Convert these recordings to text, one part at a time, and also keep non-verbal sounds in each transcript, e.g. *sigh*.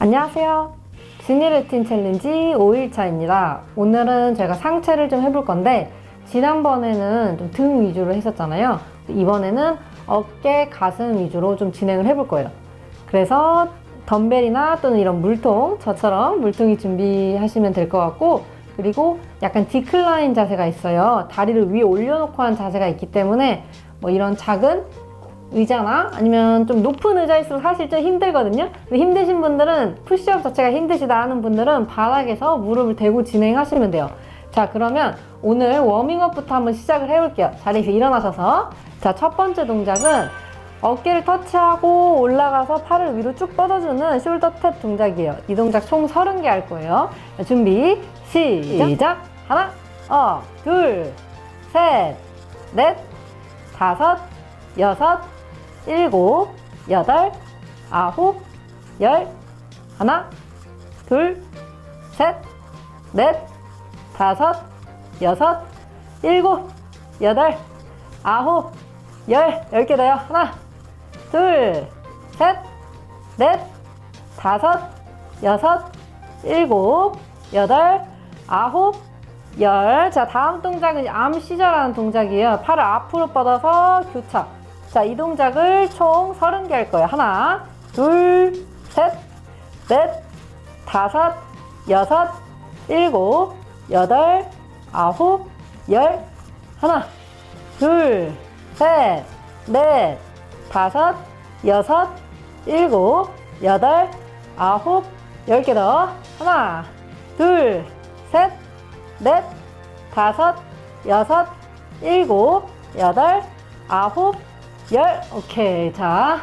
안녕하세요. 지니 루틴 챌린지 5일차입니다. 오늘은 제가 상체를 좀 해볼 건데, 지난번에는 좀 등 위주로 했었잖아요. 이번에는 어깨, 가슴 위주로 좀 진행을 해볼 거예요. 그래서 덤벨이나 또는 이런 물통, 저처럼 물통이 준비하시면 될 것 같고, 그리고 약간 디클라인 자세가 있어요. 다리를 위에 올려놓고 한 자세가 있기 때문에 뭐 이런 작은 의자나 아니면 좀 높은 의자일수록 사실 좀 힘들거든요. 근데 힘드신 분들은 푸시업 자체가 힘드시다 하는 분들은 바닥에서 무릎을 대고 진행하시면 돼요. 자, 그러면 오늘 워밍업부터 한번 시작을 해볼게요. 자리에서 일어나셔서. 자, 첫 번째 동작은 어깨를 터치하고 올라가서 팔을 위로 쭉 뻗어주는 숄더 탭 동작이에요. 이 동작 총 30개 할 거예요. 자, 준비, 시작! 하나, 어, 둘, 셋, 넷, 다섯, 여섯, 일곱, 여덟, 아홉, 열, 하나, 둘, 셋, 넷, 다섯, 여섯, 일곱, 여덟, 아홉, 열, 열 개 더요. 하나, 둘, 셋, 넷, 다섯, 여섯, 일곱, 여덟, 아홉, 열. 자, 다음 동작은 이제 암 시절하는 동작이에요. 팔을 앞으로 뻗어서 교차. 자, 이 동작을 총 30개 할 거예요. 하나, 둘, 셋, 넷, 다섯, 여섯, 일곱, 여덟, 아홉, 열. 하나, 둘, 셋, 넷, 다섯, 여섯, 일곱, 여덟, 아홉, 열 개 더. 하나, 둘, 셋, 넷, 다섯, 여섯, 일곱, 여덟, 아홉, 열. 오케이. 자,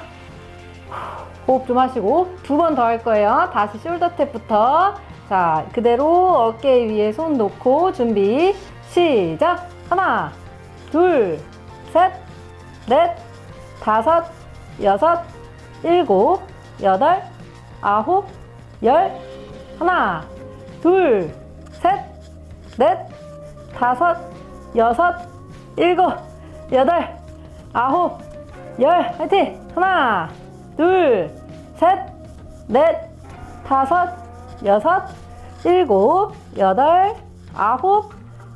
호흡 좀 하시고 두 번 더 할 거예요. 다시 숄더 탭부터. 자, 그대로 어깨 위에 손 놓고 준비. 시작. 하나, 둘, 셋, 넷, 다섯, 여섯, 일곱, 여덟, 아홉, 열. 하나, 둘, 셋, 넷, 다섯, 여섯, 일곱, 여덟, 아홉, 열. 화이팅! 하나, 둘, 셋, 넷, 다섯, 여섯, 일곱, 여덟, 아홉,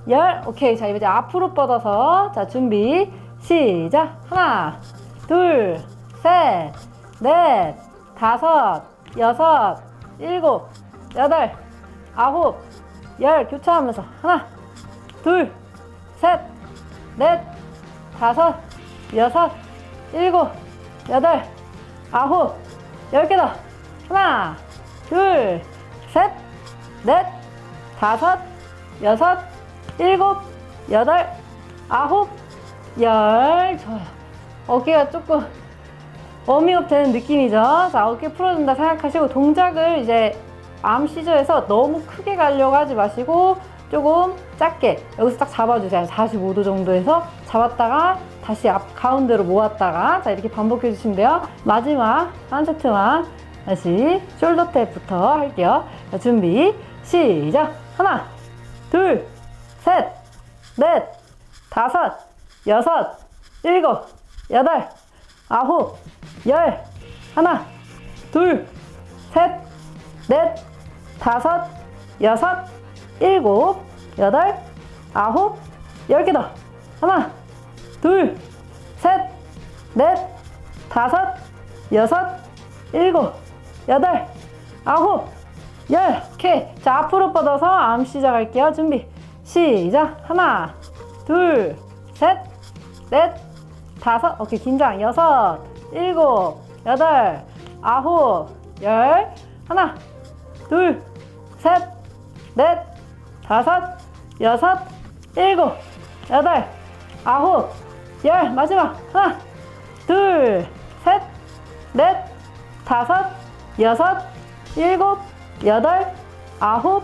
열. 오케이. 자, 이제 앞으로 뻗어서. 자, 준비. 시작. 하나, 둘, 셋, 넷, 다섯, 여섯, 일곱, 여덟, 아홉, 열. 교차하면서. 하나, 둘, 셋, 넷, 다섯, 여섯, 일곱, 여덟, 아홉, 열 개 더. 하나, 둘, 셋, 넷, 다섯, 여섯, 일곱, 여덟, 아홉, 열. 좋아요. 어깨가 조금 워밍업 되는 느낌이죠. 자, 어깨 풀어준다 생각하시고 동작을 이제 암 시저에서 너무 크게 가려고 하지 마시고 조금 작게 여기서 딱 잡아주세요. 45도 정도에서 잡았다가 다시 앞 가운데로 모았다가 자 이렇게 반복해 주시면 돼요. 마지막 한 세트만 다시 숄더 탭부터 할게요. 자, 준비 시작. 하나, 둘, 셋, 넷, 다섯, 여섯, 일곱, 여덟, 아홉, 열. 하나, 둘, 셋, 넷, 다섯, 여섯, 일곱, 여덟, 아홉, 열 개 더. 하나, 둘, 셋, 넷, 다섯, 여섯, 일곱, 여덟, 아홉, 열. 오케이. 자, 앞으로 뻗어서 암 시작할게요. 준비. 시작. 하나, 둘, 셋, 넷, 다섯. 오케이. 긴장. 여섯, 일곱, 여덟, 아홉, 열. 하나, 둘, 셋, 넷, 다섯, 여섯, 일곱, 여덟, 아홉, 열. 마지막. 하나, 둘, 셋, 넷, 다섯, 여섯, 일곱, 여덟, 아홉,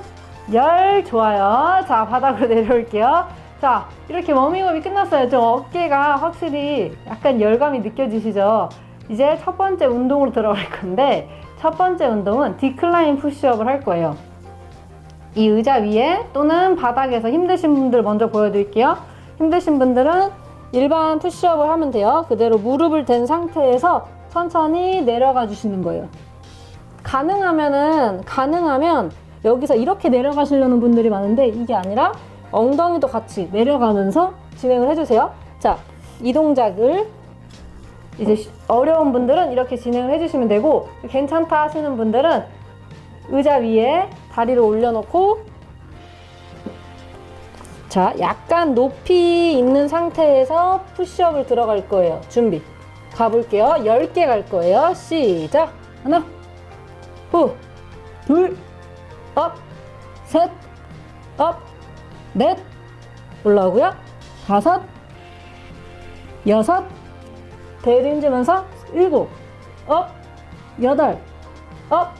열. 좋아요. 자, 바닥으로 내려올게요. 자, 이렇게 워밍업이 끝났어요. 좀 어깨가 확실히 약간 열감이 느껴지시죠? 이제 첫 번째 운동으로 들어갈 건데, 첫 번째 운동은 디클라인 푸시업을 할 거예요. 이 의자 위에 또는 바닥에서 힘드신 분들 먼저 보여드릴게요. 힘드신 분들은 일반 푸시업을 하면 돼요. 그대로 무릎을 댄 상태에서 천천히 내려가 주시는 거예요. 가능하면은 가능하면 여기서 이렇게 내려가시려는 분들이 많은데 이게 아니라 엉덩이도 같이 내려가면서 진행을 해주세요. 자, 이 동작을 이제 쉬- 어려운 분들은 이렇게 진행을 해주시면 되고 괜찮다 하시는 분들은 의자 위에 다리를 올려놓고 자, 약간 높이 있는 상태에서 푸시업을 들어갈 거예요. 준비. 가볼게요. 10개 갈 거예요. 시작. 하나, 후, 둘, 업, 셋, 업, 넷, 올라오고요. 다섯, 여섯, 대를 힘주면서 일곱, 업, 여덟, 업,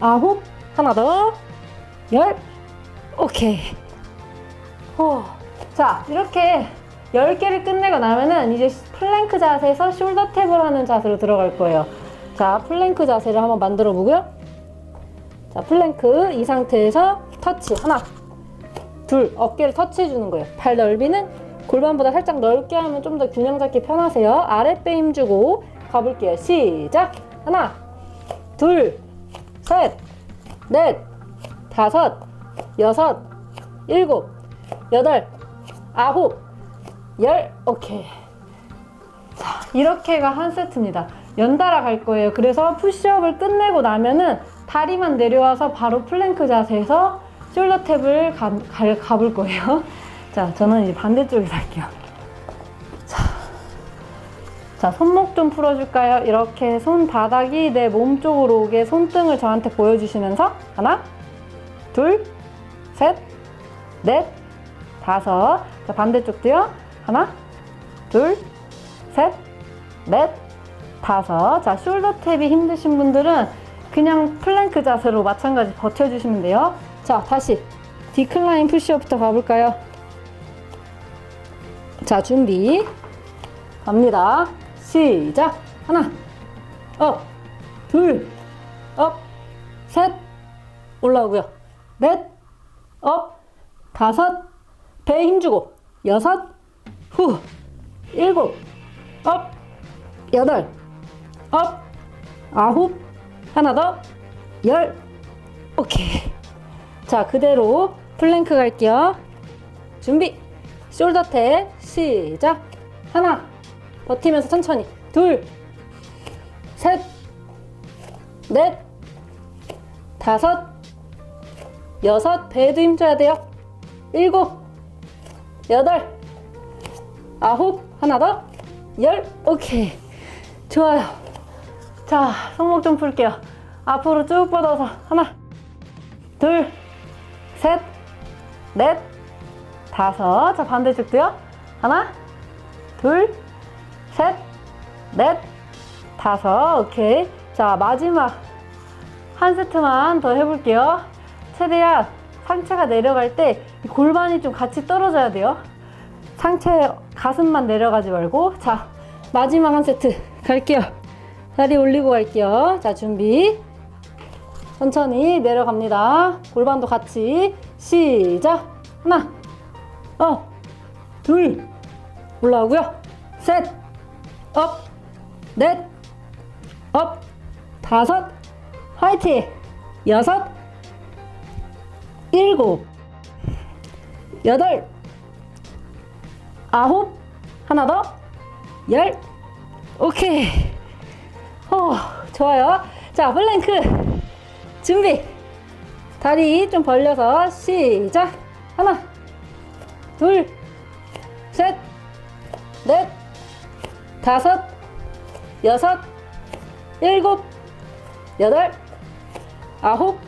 아홉, 하나 더, 열, 오케이. 호. 자, 이렇게 10개를 끝내고 나면은 이제 플랭크 자세에서 숄더 탭을 하는 자세로 들어갈 거예요. 자, 플랭크 자세를 한번 만들어 보고요. 자, 플랭크 이 상태에서 터치 하나, 둘, 어깨를 터치해 주는 거예요. 발 넓이는 골반보다 살짝 넓게 하면 좀 더 균형 잡기 편하세요. 아랫배 힘 주고 가볼게요. 시작. 하나, 둘, 셋, 넷, 다섯, 여섯, 일곱, 여덟, 아홉, 열. 오케이. 자, 이렇게가 한 세트입니다. 연달아 갈 거예요. 그래서 푸시업을 끝내고 나면은 다리만 내려와서 바로 플랭크 자세에서 숄더 탭을 가, 가, 가볼 거예요. *laughs* 자, 저는 이제 반대쪽에서 할게요. 자, 자, 손목 좀 풀어줄까요? 이렇게 손바닥이 내 몸 쪽으로 오게 손등을 저한테 보여주시면서 하나, 둘, 셋, 넷, 다섯. 자, 반대쪽도요. 하나, 둘, 셋, 넷, 다섯. 자, 숄더 탭이 힘드신 분들은 그냥 플랭크 자세로 마찬가지 버텨주시면 돼요. 자, 다시 디클라인 푸시업부터 가볼까요? 자, 준비. 갑니다. 시작. 하나, 업, 둘, 업, 셋, 올라오고요. 넷, 업, 다섯, 배에 힘주고, 여섯, 후, 일곱, 업, 여덟, 업, 아홉, 하나 더, 열, 오케이. 자, 그대로 플랭크 갈게요. 준비. 숄더 탭 시작. 하나. 버티면서 천천히. 둘. 셋. 넷. 다섯. 여섯. 배에도 힘줘야 돼요. 일곱. 여덟. 아홉. 하나 더. 열. 오케이. 좋아요. 자, 손목 좀 풀게요. 앞으로 쭉 뻗어서 하나. 둘. 셋, 넷, 다섯. 자, 반대쪽도요. 하나, 둘, 셋, 넷, 다섯. 오케이. 자, 마지막 한 세트만 더 해볼게요. 최대한 상체가 내려갈 때 골반이 좀 같이 떨어져야 돼요. 상체 가슴만 내려가지 말고. 자, 마지막 한 세트 갈게요. 다리 올리고 갈게요. 자, 준비. 천천히 내려갑니다. 골반도 같이 시작. 하나, 어, 둘, 올라오고요. 셋, 업, 넷, 업, 다섯, 화이팅. 여섯, 일곱, 여덟, 아홉, 하나 더, 열. 오케이. 어, 좋아요. 자, 플랭크. 준비. 다리 좀 벌려서 시작. 하나, 둘, 셋, 넷, 다섯, 여섯, 일곱, 여덟, 아홉,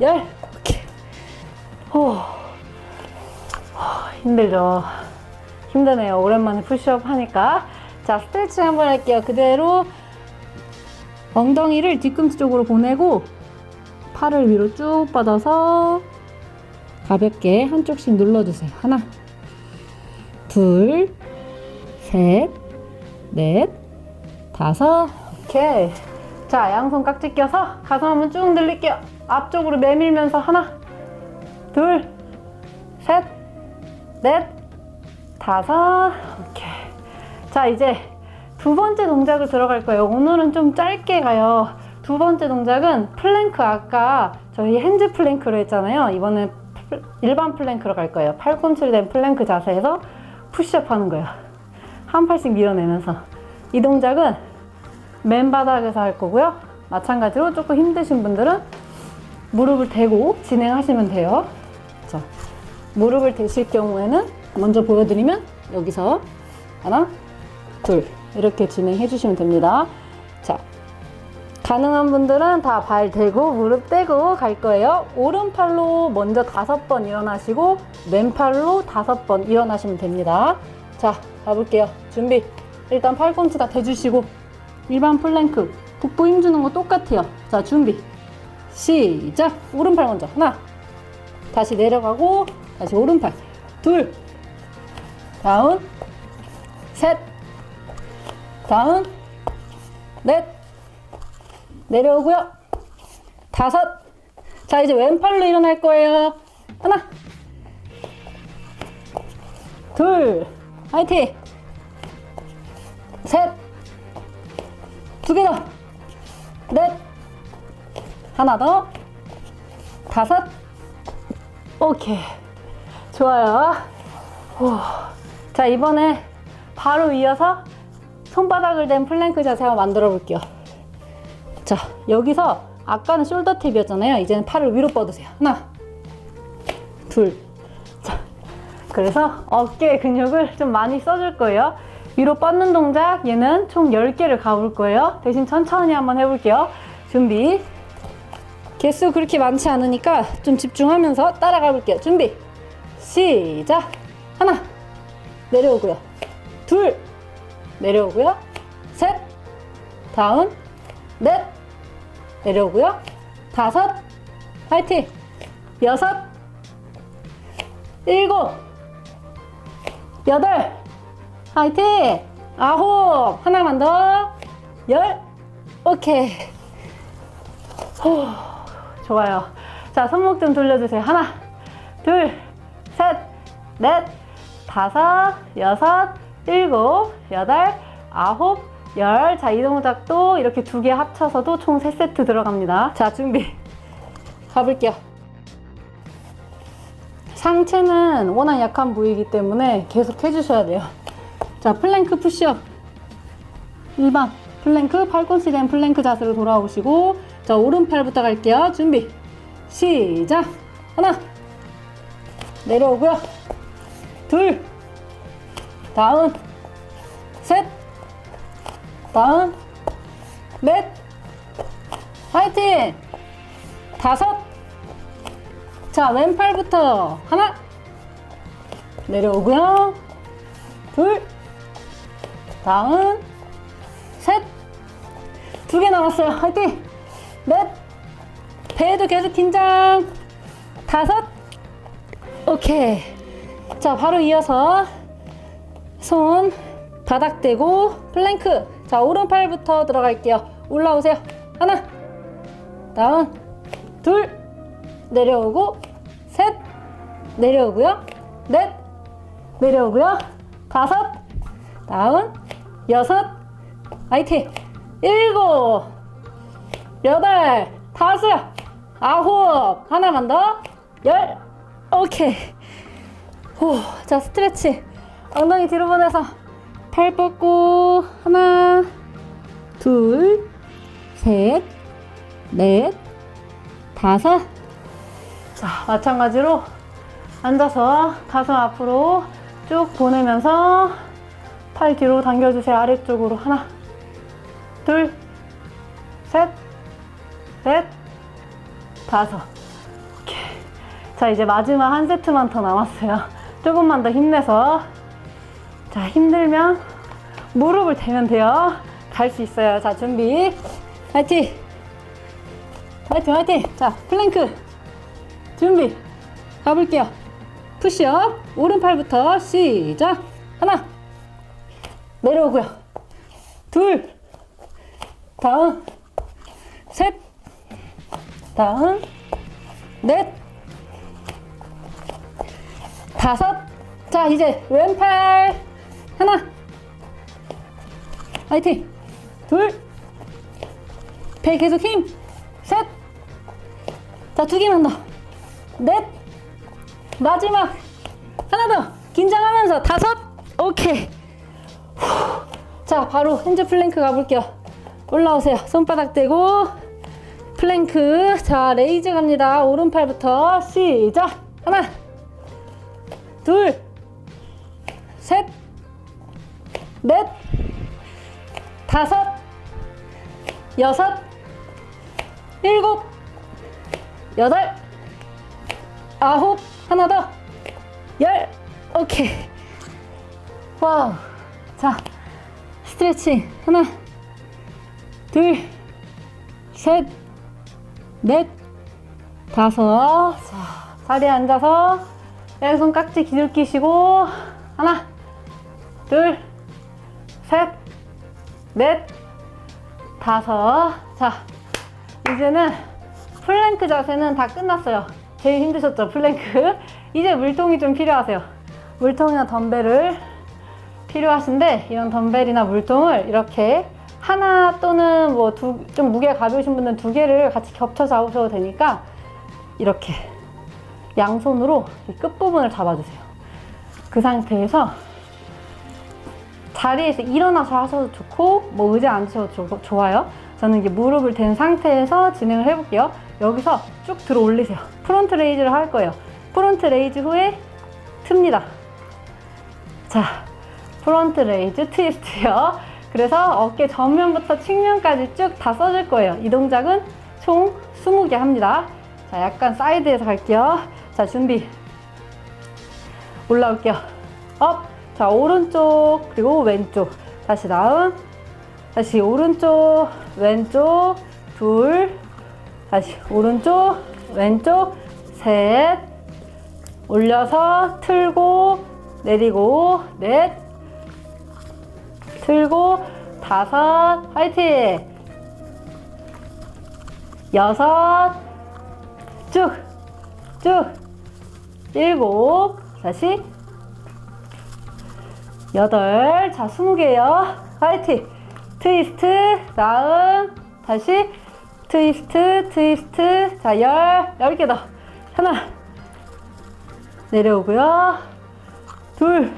열. 오케이. 호. 호, 힘들죠. 힘드네요. 오랜만에 푸시업 하니까. 자, 스트레칭 한번 할게요. 그대로 엉덩이를 뒤꿈치 쪽으로 보내고 팔을 위로 쭉 뻗어서 가볍게 한쪽씩 눌러주세요. 하나, 둘, 셋, 넷, 다섯. 오케이. 자, 양손 깍지 껴서 가슴 한번 쭉 늘릴게요. 앞쪽으로 내밀면서 하나, 둘, 셋, 넷, 다섯. 오케이. 자, 이제 두 번째 동작을 들어갈 거예요. 오늘은 좀 짧게 가요. 두 번째 동작은 플랭크 아까 저희 핸즈 플랭크로 했잖아요. 이번엔 플- 일반 플랭크로 갈 거예요. 팔꿈치를 댄 플랭크 자세에서 푸시업 하는 거예요. 한 팔씩 밀어내면서. 이 동작은 맨바닥에서 할 거고요. 마찬가지로 조금 힘드신 분들은 무릎을 대고 진행하시면 돼요. 자, 무릎을 대실 경우에는 먼저 보여드리면 여기서 하나, 둘 이렇게 진행해 주시면 됩니다. 자, 가능한 분들은 다 발 대고 무릎 대고 갈 거예요. 오른팔로 먼저 다섯 번 일어나시고 왼팔로 다섯 번 일어나시면 됩니다. 자, 가볼게요. 준비. 일단 팔꿈치 다 대주시고 일반 플랭크 북부 힘주는 거 똑같아요. 자, 준비. 시작. 오른팔 먼저. 하나. 다시 내려가고 다시 오른팔. 둘. 다운. 셋. 다운. 넷. 내려오고요. 다섯. 자, 이제 왼팔로 일어날 거예요. 하나. 둘. 화이팅. 셋. 두 개 더. 넷. 하나 더. 다섯. 오케이. 좋아요. 오. 자, 이번에 바로 이어서 손바닥을 댄 플랭크 자세 한번 만들어 볼게요. 자, 여기서 아까는 숄더 탭이었잖아요. 이제는 팔을 위로 뻗으세요. 하나, 둘. 자, 그래서 어깨 근육을 좀 많이 써줄 거예요. 위로 뻗는 동작, 얘는 총 10개를 가볼 거예요. 대신 천천히 한번 해볼게요. 준비. 개수 그렇게 많지 않으니까 좀 집중하면서 따라가 볼게요. 준비. 시작. 하나. 내려오고요. 둘. 내려오고요. 셋. 다운. 넷. 내려오고요. 다섯. 화이팅. 여섯. 일곱. 여덟. 화이팅. 아홉. 하나만 더. 열. 오케이. 호. 좋아요. 자, 손목 좀 돌려주세요. 하나, 둘, 셋, 넷, 다섯, 여섯, 일곱, 여덟, 아홉, 열. 자, 이 동작도 이렇게 두 개 합쳐서도 총 세 세트 들어갑니다. 자, 준비. 가볼게요. 상체는 워낙 약한 부위이기 때문에 계속 해주셔야 돼요. 자, 플랭크 푸시업. 일반 플랭크, 팔꿈치 된 플랭크 자세로 돌아오시고, 자, 오른팔부터 갈게요. 준비. 시작. 하나. 내려오고요. 둘. 다운. 셋. 다운. 넷. 화이팅! 다섯. 자, 왼팔부터 하나. 내려오고요. 둘. 다운. 셋. 두 개 남았어요. 화이팅! 넷. 배에도 계속 긴장. 다섯. 오케이. 자, 바로 이어서 손 바닥 대고 플랭크. 자, 오른팔부터 들어갈게요. 올라오세요. 하나. 다운. 둘. 내려오고. 셋. 내려오고요. 넷. 내려오고요. 다섯. 다운. 여섯. 화이팅. 일곱. 여덟. 다섯. 아홉. 하나만 더. 열. 오케이. 오, 자, 스트레치. 엉덩이 뒤로 보내서 팔 뻗고 하나, 둘, 셋, 넷, 다섯. 자, 마찬가지로 앉아서 가슴 앞으로 쭉 보내면서 팔 뒤로 당겨주세요. 아래쪽으로 하나, 둘, 셋, 넷, 다섯. 오케이. 자, 이제 마지막 한 세트만 더 남았어요. 조금만 더 힘내서. 자, 힘들면 무릎을 대면 돼요. 갈 수 있어요. 자, 준비. 화이팅! 화이팅, 화이팅! 자, 플랭크. 준비. 가볼게요. 푸시업. 오른팔부터 시작. 하나. 내려오고요. 둘. 다운. 셋. 다운. 넷. 다섯. 자, 이제 왼팔. 하나. 화이팅. 둘. 배 계속 힘. 셋. 자, 두 개만 더. 넷. 마지막. 하나 더. 긴장하면서 다섯. 오케이. 후. 자, 바로 핸즈 플랭크 가볼게요. 올라오세요. 손바닥 대고. 플랭크. 자, 레이즈 갑니다. 오른팔부터 시작. 하나. 둘. 셋. 넷. 다섯. 여섯. 일곱. 여덟. 아홉. 하나 더. 열. 오케이. 와우. 자, 스트레칭. 하나. 둘. 셋. 넷. 다섯. 자, 자리에 앉아서 왼손 깍지 기울기시고. 하나. 둘. 셋. 넷. 다섯. 자, 이제는 플랭크 자세는 다 끝났어요. 제일 힘드셨죠, 플랭크? 이제 물통이 좀 필요하세요. 물통이나 덤벨을 필요하신데 이런 덤벨이나 물통을 이렇게 하나 또는 뭐 두 좀 무게 가벼우신 분은 두 개를 같이 겹쳐 잡으셔도 되니까 이렇게 양손으로 이 끝부분을 잡아주세요. 그 상태에서 자리에서 일어나서 하셔도 좋고 뭐 의자 앉으셔도 좋- 좋아요. 저는 이게 무릎을 댄 상태에서 진행을 해볼게요. 여기서 쭉 들어 올리세요. 프론트 레이즈를 할 거예요. 프론트 레이즈 후에 틉니다. 자, 프론트 레이즈 트위스트요. 그래서 어깨 전면부터 측면까지 쭉 다 써줄 거예요. 이 동작은 총 20개 합니다. 자, 약간 사이드에서 갈게요. 자, 준비. 올라올게요. 업. 자, 오른쪽, 그리고 왼쪽. 다시 다음. 다시 오른쪽, 왼쪽, 둘. 다시 오른쪽, 왼쪽, 셋. 올려서 틀고, 내리고, 넷. 틀고, 다섯. 화이팅! 여섯. 쭉, 쭉. 일곱. 다시. 여덟. 자, 스무 개요. 화이팅! 트위스트. 다음. 다시. 트위스트, 트위스트. 자, 열. 열 개 더. 하나. 내려오고요. 둘.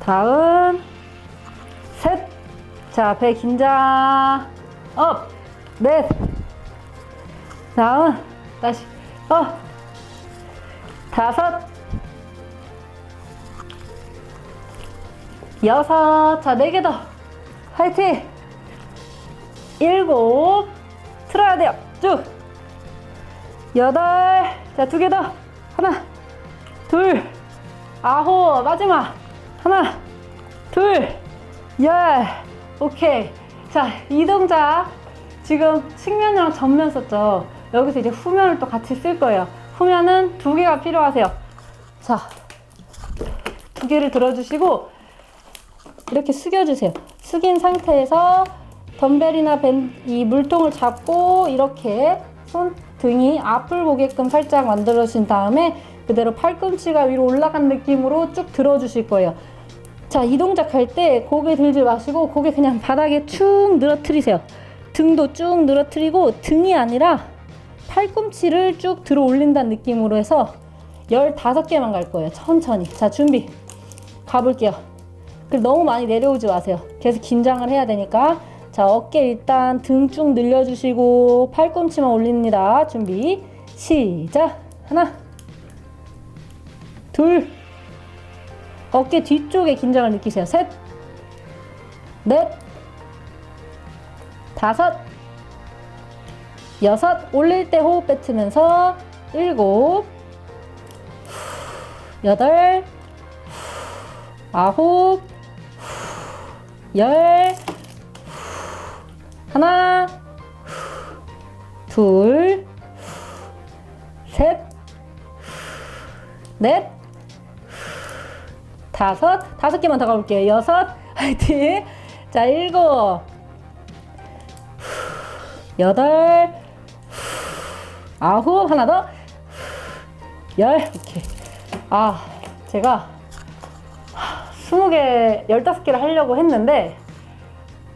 다음. 셋. 자, 배 긴장. 업. 넷. 다음. 다시. 업. 다섯. 여섯. 자, 네 개 더. 화이팅! 일곱. 틀어야 돼요. 쭉. 여덟. 자, 두 개 더. 하나. 둘. 아홉. 마지막. 하나. 둘. 열. 오케이. 자, 이 동작. 지금 측면이랑 전면 썼죠. 여기서 이제 후면을 또 같이 쓸 거예요. 후면은 두 개가 필요하세요. 자, 두 개를 들어주시고, 이렇게 숙여주세요. 숙인 상태에서 덤벨이나 밴, 이 물통을 잡고 이렇게 손 등이 앞을 보게끔 살짝 만들어 주신 다음에 그대로 팔꿈치가 위로 올라간 느낌으로 쭉 들어주실 거예요. 자, 이 동작 할 때 고개 들지 마시고 고개 그냥 바닥에 축 늘어뜨리세요. 등도 쭉 늘어뜨리고 등이 아니라 팔꿈치를 쭉 들어 올린다는 느낌으로 해서 15개만 갈 거예요. 천천히. 자, 준비. 가볼게요. 그리고 너무 많이 내려오지 마세요. 계속 긴장을 해야 되니까. 자, 어깨 일단 등 쭉 늘려주시고 팔꿈치만 올립니다. 준비. 시작. 하나. 둘. 어깨 뒤쪽에 긴장을 느끼세요. 셋. 넷. 다섯. 여섯. 올릴 때 호흡 뱉으면서 일곱. 여덟. 아홉. 열. 하나. 둘. 셋. 넷. 다섯. 다섯 개만 더 가볼게요. 여섯. *laughs* 화이팅. 자, 일곱. 여덟. 아홉. 하나 더. 열. 이렇게. 아, 제가 20개, 15개를 하려고 했는데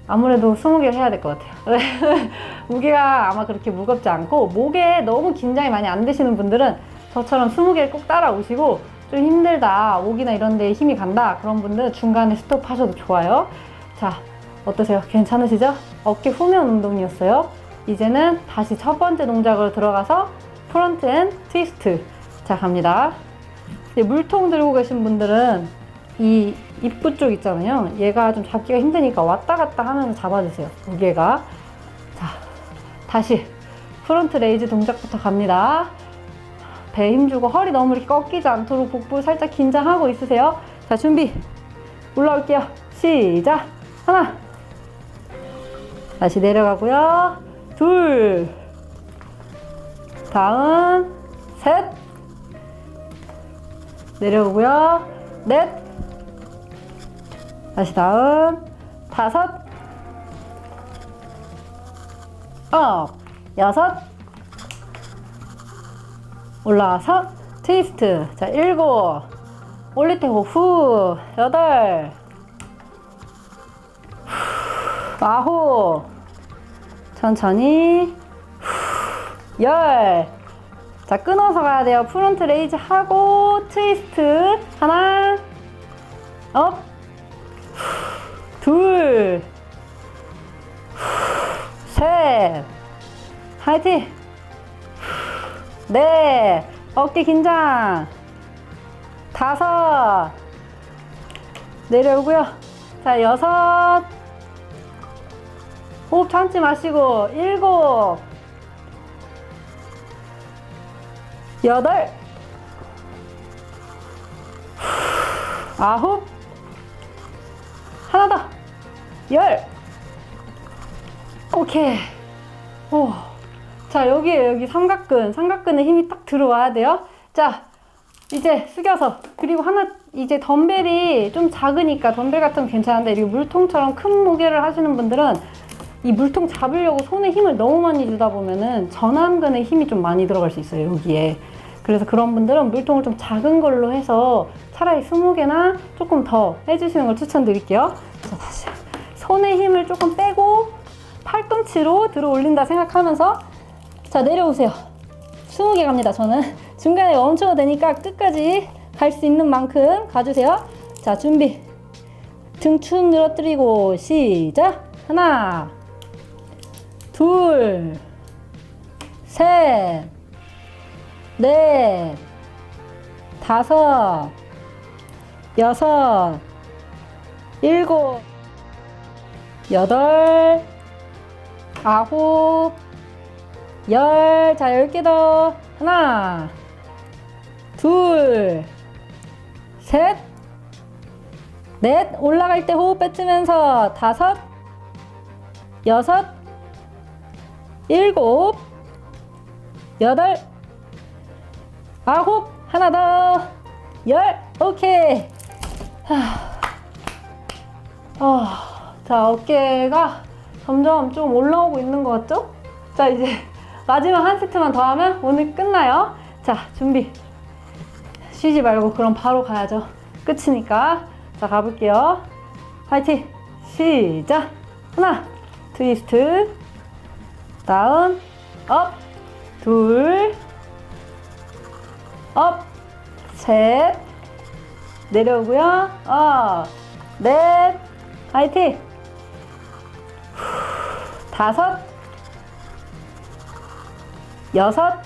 아무래도 20개를 해야 될 것 같아요. *laughs* 무게가 아마 그렇게 무겁지 않고 목에 너무 긴장이 많이 안 되시는 분들은 저처럼 20개를 꼭 따라오시고 좀 힘들다 목이나 이런 데에 힘이 간다 그런 분들은 중간에 스톱하셔도 좋아요. 자 어떠세요? 괜찮으시죠? 어깨 후면 운동이었어요. 이제는 다시 첫 번째 동작으로 들어가서 프론트 앤 트위스트 자 갑니다. 물통 들고 계신 분들은 이 입구 쪽 있잖아요. 얘가 좀 잡기가 힘드니까 왔다 갔다 하면서 잡아주세요. 무게가. 자, 다시 프론트 레이즈 동작부터 갑니다. 배에 힘주고 허리 너무 이렇게 꺾이지 않도록 복부 살짝 긴장하고 있으세요. 자, 준비. 올라올게요. 시작. 하나. 다시 내려가고요. 둘. 다음. 셋. 내려오고요. 넷. 다시 다음. 다섯. 업. 여섯. 올라와서 트위스트. 자, 일곱. 호흡 후. 여덟. 후. 아홉. 천천히. 후. 열. 자, 끊어서 가야 돼요. 프론트 레이즈 하고 트위스트. 하나. 업. 둘. 셋. 화이팅. 넷. 어깨 긴장. 다섯. 내려오고요. 자, 여섯. 호흡 참지 마시고. 일곱. 여덟. 아홉. 하나 더. 열. 오케이. 오. 자, 여기에 여기 삼각근. 삼각근에 힘이 딱 들어와야 돼요. 자, 이제 숙여서. 그리고 하나, 이제 덤벨이 좀 작으니까 덤벨 같은 건 괜찮은데, 이렇게 물통처럼 큰 무게를 하시는 분들은 이 물통 잡으려고 손에 힘을 너무 많이 주다 보면은 전완근에 힘이 좀 많이 들어갈 수 있어요, 여기에. 그래서 그런 분들은 물통을 좀 작은 걸로 해서 차라리 20개나 조금 더 해주시는 걸 추천드릴게요. 자, 다시. 손에 힘을 조금 빼고 팔꿈치로 들어 올린다 생각하면서 자, 내려오세요. 20개 갑니다, 저는. 중간에 멈춰도 되니까 끝까지 갈 수 있는 만큼 가주세요. 자, 준비. 등축 늘어뜨리고 시작. 하나, 둘, 셋, 넷, 다섯, 여섯, 일곱, 여덟, 아홉, 열. 자, 열 개 더. 하나, 둘, 셋, 넷. 올라갈 때 호흡 뱉으면서 다섯, 여섯, 일곱, 여덟, 아홉, 하나 더, 열, 오케이. 아, 자, 어깨가 점점 좀 올라오고 있는 것 같죠? 자, 이제 *laughs* 마지막 한 세트만 더 하면 오늘 끝나요. 자, 준비. 쉬지 말고 그럼 바로 가야죠. 끝이니까. 자, 가볼게요. 파이팅! 시작! 하나, 트위스트, 다운, 업, 둘, 업, 셋, 내려오고요. 어, 넷, 화이팅! 후, 다섯, 여섯,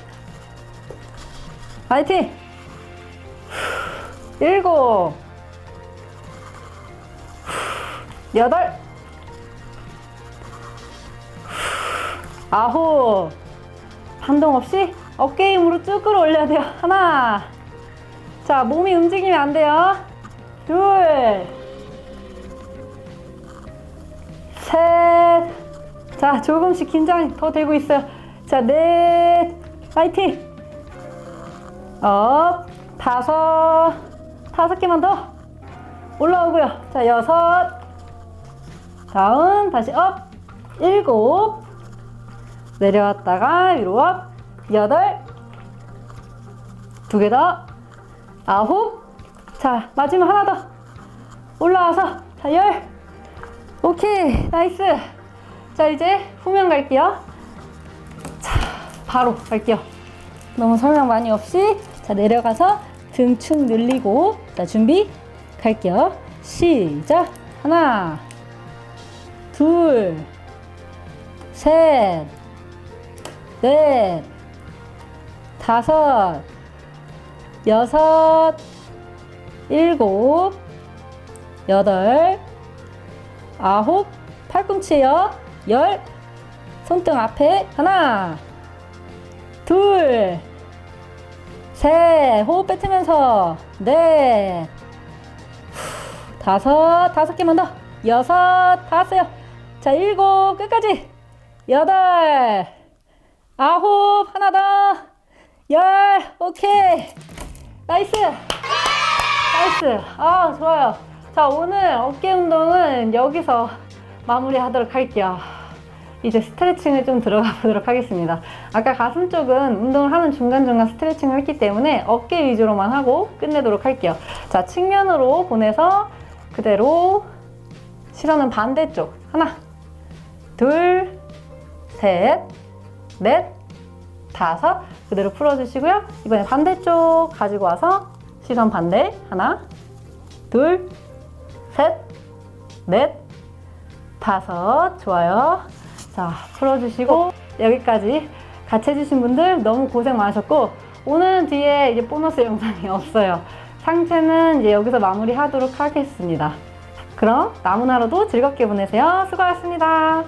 화이팅! 후, 일곱, 후, 여덟, 후, 아홉, 반동 없이 어깨 힘으로 쭉 끌어올려야 돼요. 하나, 자, 몸이 움직이면 안 돼요. 둘, 자, 조금씩 긴장이 더 되고 있어요. 자, 넷. 파이팅. 업. 다섯. 다섯 개만 더. 올라오고요. 자, 여섯. 다운. 다시 업. 일곱. 내려왔다가 위로 업. 여덟. 두 개 더. 아홉. 자, 마지막 하나 더. 올라와서. 자, 열. 오케이. 나이스. 자, 이제 후면 갈게요. 바로 갈게요. 너무 설명 많이 없이 자 내려가서 등 축 늘리고 자 준비 갈게요. 시작 하나 둘 셋, 넷, 다섯, 여섯, 일곱, 여덟, 아홉, 팔꿈치요. 열, 손등 앞에 하나, 둘, 셋, 호흡 뱉으면서 넷, 후, 다섯, 다섯 개만 더, 여섯, 다 왔어요. 자, 일곱, 끝까지. 여덟, 아홉, 하나 더, 열, 오케이. 나이스. 나이스. 아, 좋아요. 자, 오늘 어깨 운동은 여기서 마무리하도록 할게요. 이제 스트레칭을 좀 들어가 보도록 하겠습니다. 아까 가슴 쪽은 운동을 하는 중간중간 스트레칭을 했기 때문에 어깨 위주로만 하고 끝내도록 할게요. 자, 측면으로 보내서 그대로 시선은 반대쪽. 하나, 둘, 셋, 넷, 다섯. 그대로 풀어주시고요. 이번에 반대쪽 가지고 와서 시선 반대. 하나, 둘, 셋, 넷, 다섯. 좋아요. 자, 풀어주시고 여기까지 같이 해주신 분들 너무 고생 많으셨고 오늘은 뒤에 이제 보너스 영상이 *laughs* 없어요. 상체는 이제 여기서 마무리 하도록 하겠습니다. 그럼 남은 하루도 즐겁게 보내세요. 수고하셨습니다.